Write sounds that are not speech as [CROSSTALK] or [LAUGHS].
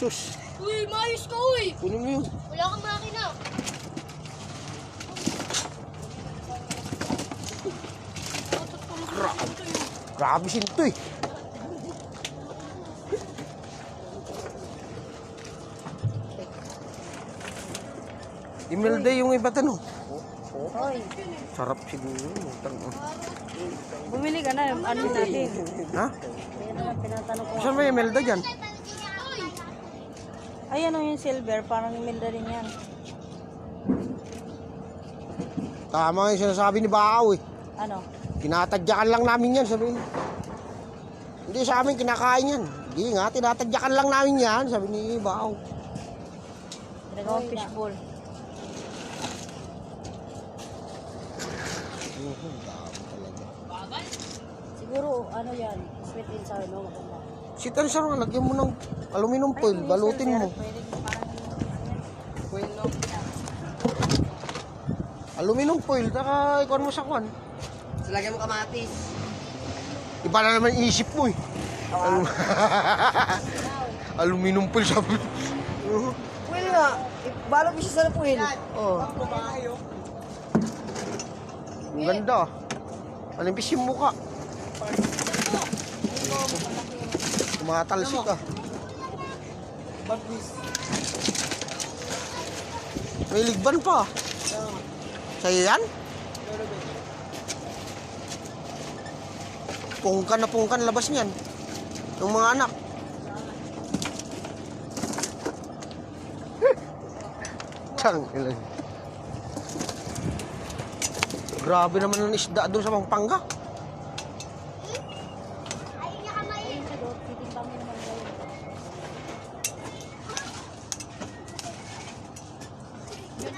Sus, Uy, maayos ka, uy! kunin mo yun. Wala kang makina. Gra grabe sinto eh. Imelda yung iba tanong. Hoy, Sarap siguro. Tanong. bumili ka na. Ano natin? Ha? Saan ba yung Imelda dyan? Ay, ano yung silver? Parang Imelda rin yan. Tama yung sinasabi ni Bao eh. Ano? Tinatadyakan lang namin yan, sabi niya. Hindi sa amin kinakain yan. Hindi nga, tinatadyakan lang namin yan, sabi ni Bao. Ginagawang fishbowl. Siguro, ano yan? Sweet and sour, no? Maganda. Si Tansar, lagyan mo ng aluminum foil, balutin mo. Aluminum foil, taka ikuan mo sa kwan. Lagyan mo kamatis. Iba na naman isip mo eh. Alum- [LAUGHS] aluminum foil sabi. Pwede nga. Balot mo siya sa puwil. oh. Ang ganda. Manimpis yung mukha. Tumatalsik ah. May ligban pa. Sa'yo yan? Pungkan na pungkan labas niyan. Yung mga anak. Tang ilan. Grabe naman ang isda doon sa Pampanga.